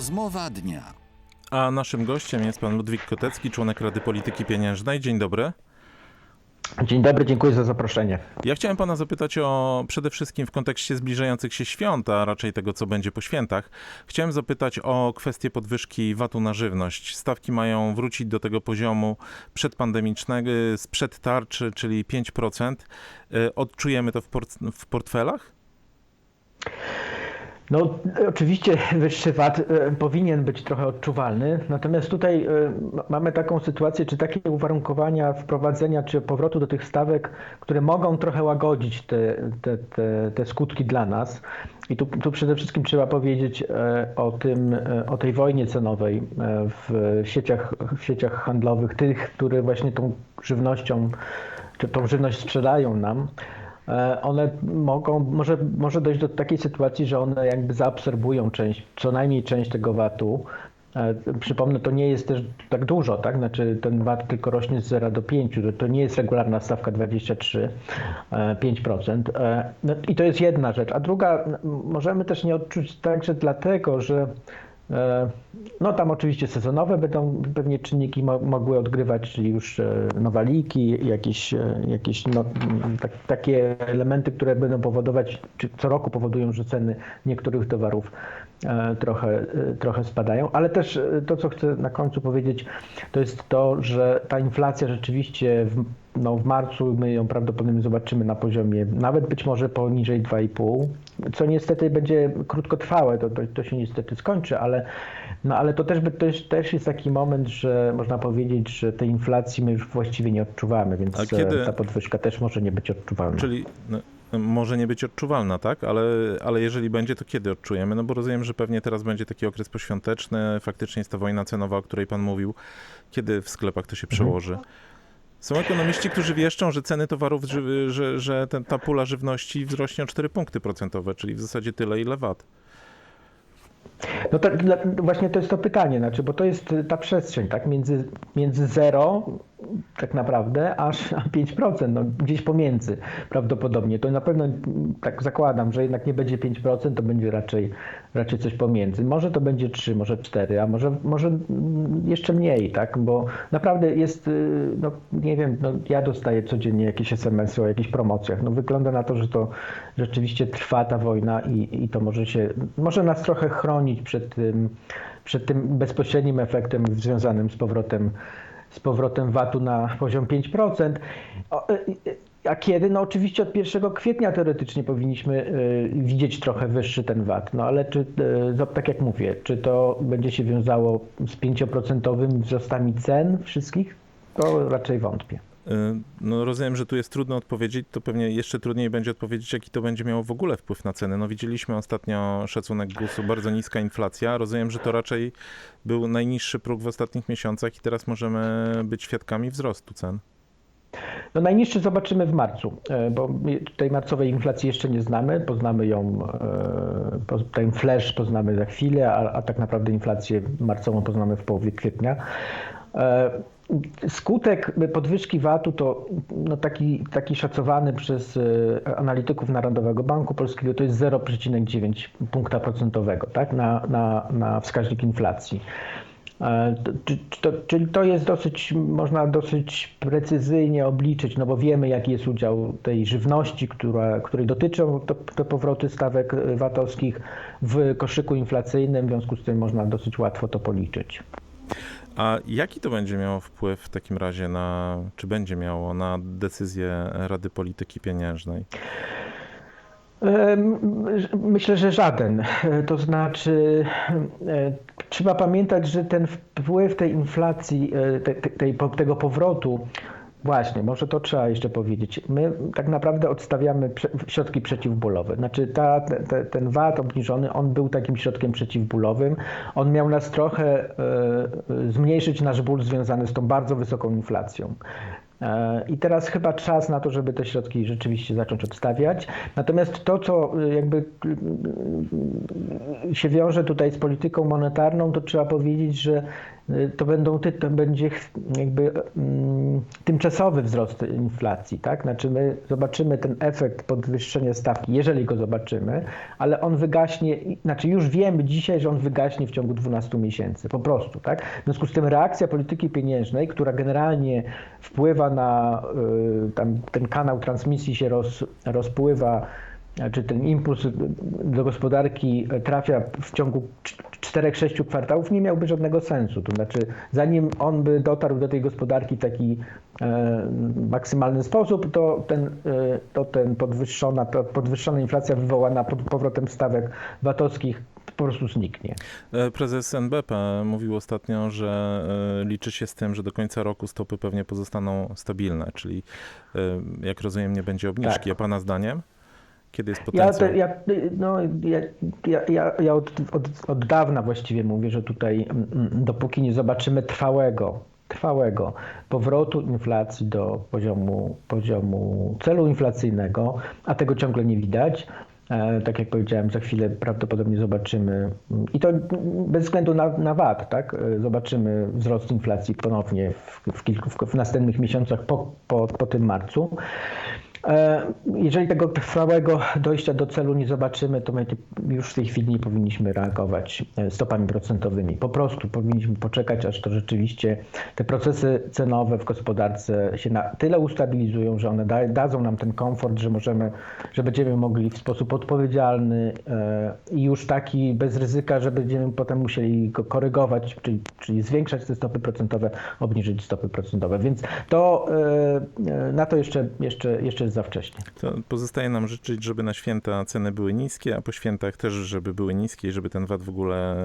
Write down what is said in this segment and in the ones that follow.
Rozmowa dnia. A naszym gościem jest pan Ludwik Kotecki, członek Rady Polityki Pieniężnej. Dzień dobry. Dzień dobry, dziękuję za zaproszenie. Ja chciałem pana zapytać o przede wszystkim w kontekście zbliżających się świąt, a raczej tego, co będzie po świętach. Chciałem zapytać o kwestię podwyżki VAT-u na żywność. Stawki mają wrócić do tego poziomu przedpandemicznego, sprzed tarczy, czyli 5%. Y, Odczujemy to w, port w portfelach? No, oczywiście wyższy VAT e, powinien być trochę odczuwalny, natomiast tutaj e, mamy taką sytuację, czy takie uwarunkowania wprowadzenia, czy powrotu do tych stawek, które mogą trochę łagodzić te, te, te, te skutki dla nas. I tu, tu przede wszystkim trzeba powiedzieć e, o tym, o tej wojnie cenowej w sieciach, w sieciach handlowych, tych, które właśnie tą żywnością, czy tą żywność sprzedają nam. E, one mogą, może, może dojść do takiej sytuacji, że one jakby zaabsorbują część, co najmniej część tego VAT-u. E, Przypomnę, to nie jest też tak dużo, tak? Znaczy ten VAT tylko rośnie z 0 do 5, to- nie jest regularna stawka 23, e, 5%. E, No i to jest jedna rzecz. A druga, możemy też nie odczuć także dlatego, że No tam oczywiście sezonowe będą pewnie czynniki mo- mogły odgrywać, czyli już e, nowaliki, jakieś, e, jakieś no, m, tak, takie elementy, które będą powodować, czy co roku powodują, że ceny niektórych towarów e, trochę, e, trochę spadają. Ale też e, to, co chcę na końcu powiedzieć, to jest to, że ta inflacja rzeczywiście w, no, w marcu my ją prawdopodobnie zobaczymy na poziomie nawet być może poniżej 2,5, co niestety będzie krótkotrwałe, to, to, to się niestety skończy, ale, no, ale to też, też, też jest taki moment, że można powiedzieć, że tej inflacji my już właściwie nie odczuwamy, więc kiedy- e, ta podwyżka też może nie być odczuwalna. Czyli no, może nie być odczuwalna, tak? Ale, ale jeżeli będzie, to kiedy odczujemy? No bo rozumiem, że pewnie teraz będzie taki okres poświąteczny, faktycznie jest ta wojna cenowa, o której pan mówił. Kiedy w sklepach to się przełoży? Są ekonomiści, którzy wieszczą, że ceny towarów, że, że ten, ta pula żywności wzrośnie o 4 punkty procentowe, czyli w zasadzie tyle, ile VAT. No to, właśnie to jest to pytanie, znaczy, bo to jest ta przestrzeń, tak, między, między 0 tak naprawdę, aż a 5%, no, gdzieś pomiędzy prawdopodobnie. To na pewno mm, tak zakładam, że jednak nie będzie 5%, to będzie raczej, raczej coś pomiędzy. Może to będzie 3, może 4, a może, może mm, jeszcze mniej, tak, bo naprawdę jest, y, no nie wiem, no, ja dostaję codziennie jakieś SMS-y o jakichś promocjach. No wygląda na to, że to rzeczywiście trwa ta wojna i, i to może się, może nas trochę chronić przed tym, przed tym bezpośrednim efektem związanym z powrotem z powrotem VAT-u na poziom 5%. O, y, y, A kiedy? No oczywiście od 1 kwietnia teoretycznie powinniśmy y, widzieć trochę wyższy ten VAT. No ale czy, zo- tak jak mówię, czy to będzie się wiązało z 5% wzrostami cen wszystkich? To raczej wątpię. Y, No rozumiem, że tu jest trudno odpowiedzieć, to pewnie jeszcze trudniej będzie odpowiedzieć, jaki to będzie miało w ogóle wpływ na ceny. No widzieliśmy ostatnio szacunek GUS-u, bardzo niska inflacja. Rozumiem, że to raczej był najniższy próg w ostatnich miesiącach i teraz możemy być świadkami wzrostu cen. No najniższy zobaczymy w marcu, e, bo tej marcowej inflacji jeszcze nie znamy. Poznamy ją, e, ten flash poznamy za chwilę, a, a tak naprawdę inflację marcową poznamy w połowie kwietnia. E, Skutek podwyżki VAT-u to no taki, taki szacowany przez e, analityków Narodowego Banku Polskiego to jest 0,9 punkta procentowego tak, na, na, na wskaźnik inflacji. E, czyli to jest dosyć, można dosyć precyzyjnie obliczyć, no bo wiemy jaki jest udział tej żywności, która, której dotyczą to, te powroty stawek VAT-owskich w koszyku inflacyjnym, w związku z tym można dosyć łatwo to policzyć. A jaki to będzie miało wpływ w takim razie na, czy będzie miało na decyzję Rady Polityki Pieniężnej? Myślę, że żaden. To znaczy, e, trzeba pamiętać, że ten wpływ tej inflacji, e, te- te- tego powrotu, właśnie, może to trzeba jeszcze powiedzieć. My tak naprawdę odstawiamy środki przeciwbólowe. Znaczy, ta, te, te- ten VAT obniżony, on był takim środkiem przeciwbólowym. On miał nas trochę e, e, zmniejszyć nasz ból związany z tą bardzo wysoką inflacją. E, I teraz chyba czas na to, żeby te środki rzeczywiście zacząć odstawiać. Natomiast to, co jakby się wiąże tutaj z polityką monetarną, to trzeba powiedzieć, że to będą to będzie jakby mm, tymczasowy wzrost inflacji, tak? Znaczy my zobaczymy ten efekt podwyższenia stawki, jeżeli go zobaczymy, ale on wygaśnie, znaczy już wiemy dzisiaj, że on wygaśnie w ciągu 12 miesięcy, po prostu, tak? W związku z tym reakcja polityki pieniężnej, która generalnie wpływa na y, tam ten kanał transmisji się roz, rozpływa, czy ten impuls do gospodarki trafia w ciągu 4-6 kwartałów, nie miałby żadnego sensu. To znaczy, zanim on by dotarł do tej gospodarki w taki e, maksymalny sposób, to ten, e, to ten podwyższona, podwyższona inflacja wywołana pod powrotem stawek VAT-owskich po prostu zniknie. E, Prezes NBP mówił ostatnio, że e, liczy się z tym, że do końca roku stopy pewnie pozostaną stabilne, czyli e, jak rozumiem nie będzie obniżki. Tak. A pana zdaniem? Kiedy jest Ja, potencjał? te, ja, no, ja, ja, ja, ja od, od, od dawna właściwie mówię, że tutaj mm, mm, dopóki nie zobaczymy trwałego, trwałego powrotu inflacji do poziomu, poziomu celu inflacyjnego, a tego ciągle nie widać, e, tak jak powiedziałem, za chwilę prawdopodobnie zobaczymy mm, i to bez względu na, na VAT, tak? e, Zobaczymy wzrost inflacji ponownie w, w, kilku, w następnych miesiącach po, po, po tym marcu. E, Jeżeli tego trwałego dojścia do celu nie zobaczymy, to my już w tej chwili nie powinniśmy reagować e, stopami procentowymi. Po prostu powinniśmy poczekać, aż to rzeczywiście te procesy cenowe w gospodarce się na tyle ustabilizują, że one da, dadzą nam ten komfort, że możemy, że będziemy mogli w sposób odpowiedzialny e, i już taki bez ryzyka, że będziemy potem musieli go korygować, czyli, czyli zwiększać te stopy procentowe, obniżyć stopy procentowe. Więc to na to jeszcze, jeszcze, jeszcze jest za wcześnie. To pozostaje nam życzyć, żeby na święta ceny były niskie, a po świętach też, żeby były niskie i żeby ten VAT w ogóle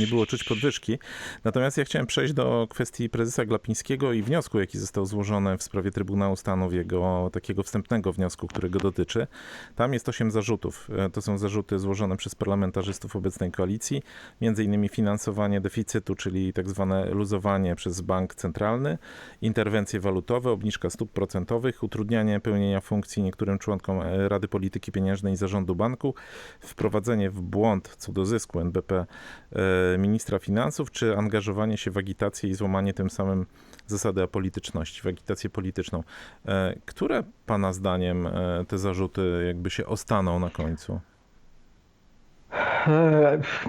nie było czuć podwyżki. Natomiast ja chciałem przejść do kwestii prezesa Glapińskiego i wniosku, jaki został złożony w sprawie Trybunału Stanu, jego takiego wstępnego wniosku, którego dotyczy. Tam jest osiem zarzutów. E, To są zarzuty złożone przez parlamentarzystów obecnej koalicji, między innymi finansowanie deficytu, czyli tak zwane luzowanie przez bank centralny, interwencje walutowe, obniżka stóp procentowych, utrudnianie pełnienia funkcji niektórym członkom e, Rady Polityki Pieniężnej i Zarządu Banku, wprowadzenie w błąd co do zysku NBP e, ministra finansów, czy angażowanie się w agitację i złamanie tym samym zasady apolityczności, w agitację polityczną. E, Które pana zdaniem te zarzuty jakby się ostaną na końcu?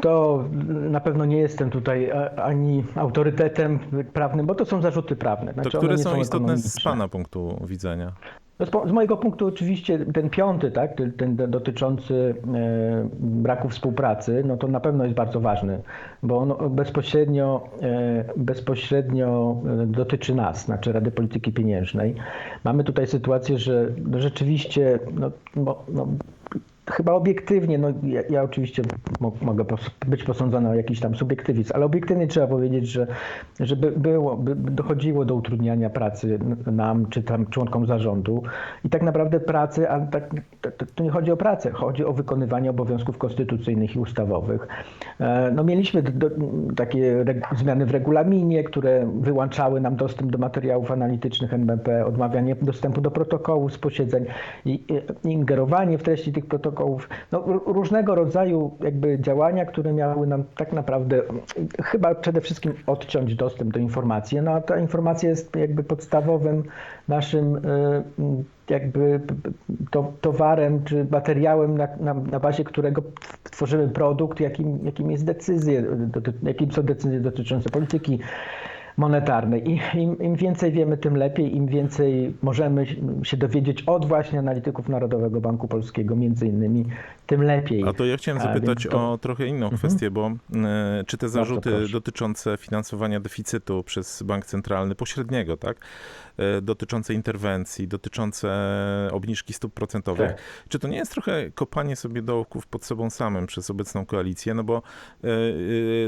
To na pewno nie jestem tutaj ani autorytetem prawnym, bo to są zarzuty prawne. To Znaczy, które one nie są istotne z pana punktu widzenia? No z, mojego punktu oczywiście ten piąty, tak, ten, ten do- dotyczący e, braku współpracy, no to na pewno jest bardzo ważny, bo on bezpośrednio, e, bezpośrednio e, dotyczy nas, znaczy Rady Polityki Pieniężnej. Mamy tutaj sytuację, że rzeczywiście, no, no, chyba obiektywnie, no ja, ja oczywiście mo, mogę być posądzony o jakiś tam subiektywizm, ale obiektywnie trzeba powiedzieć, że żeby było, by by dochodziło do utrudniania pracy nam czy tam członkom zarządu i tak naprawdę pracy, a tak, to, to- nie chodzi o pracę, chodzi o wykonywanie obowiązków konstytucyjnych i ustawowych. E, No mieliśmy do, takie zmiany w regulaminie, które wyłączały nam dostęp do materiałów analitycznych NBP, odmawianie dostępu do protokołów z posiedzeń i i ingerowanie w treści tych protokołów. No, r- różnego rodzaju jakby działania, które miały nam tak naprawdę chyba przede wszystkim odciąć dostęp do informacji. No a ta informacja jest jakby podstawowym naszym y, jakby to, towarem czy materiałem, na, na, na bazie którego tworzymy produkt, jakim, jakim jest decyzje, jakim są decyzje dotyczące polityki monetarnej. I im, im więcej wiemy, tym lepiej, im więcej możemy się dowiedzieć od właśnie analityków Narodowego Banku Polskiego, między innymi, tym lepiej. A to ja chciałem zapytać to- o trochę inną kwestię, bo e, czy te zarzuty dotyczące finansowania deficytu przez bank centralny pośredniego, tak? E, Dotyczące interwencji, dotyczące obniżki stóp procentowych, Tak. czy to nie jest trochę kopanie sobie dołków pod sobą samym przez obecną koalicję? No bo e,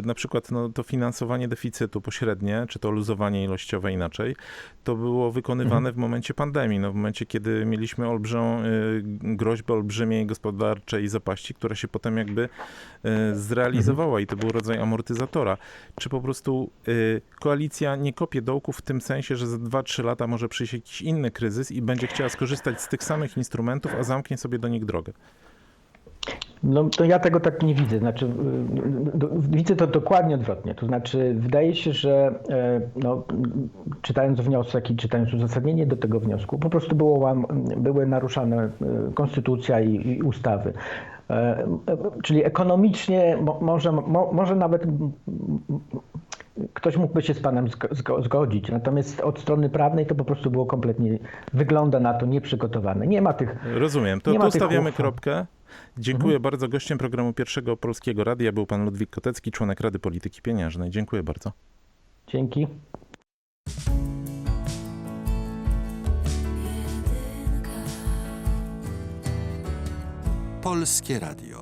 na przykład no, to finansowanie deficytu pośrednie, czy to luzowanie ilościowe inaczej, to było wykonywane w momencie pandemii, no w momencie, kiedy mieliśmy olbrzymią groźbę olbrzymiej gospodarczej zapaści, która się potem jakby y, zrealizowała i to był rodzaj amortyzatora. Czy po prostu y, koalicja nie kopie dołków w tym sensie, że za 2-3 lata może przyjść jakiś inny kryzys i będzie chciała skorzystać z tych samych instrumentów, a zamknie sobie do nich drogę? No to ja tego tak nie widzę. Znaczy, y, widzę to dokładnie odwrotnie. To znaczy, wydaje się, że e, no, czytając wniosek i czytając uzasadnienie do tego wniosku, po prostu było były naruszane e, konstytucja i, i ustawy. E, Czyli ekonomicznie mo, może, mo, może nawet ktoś mógłby się z panem zgo- zgo- zgodzić. Natomiast od strony prawnej to po prostu było kompletnie, wygląda na to nieprzygotowane. Nie ma tych Rozumiem. To tu stawiamy kropkę. Dziękuję bardzo. Gościem programu Pierwszego Polskiego Radia był pan Ludwik Kotecki, członek Rady Polityki Pieniężnej. Dziękuję bardzo. dzięki. Polskie Radio.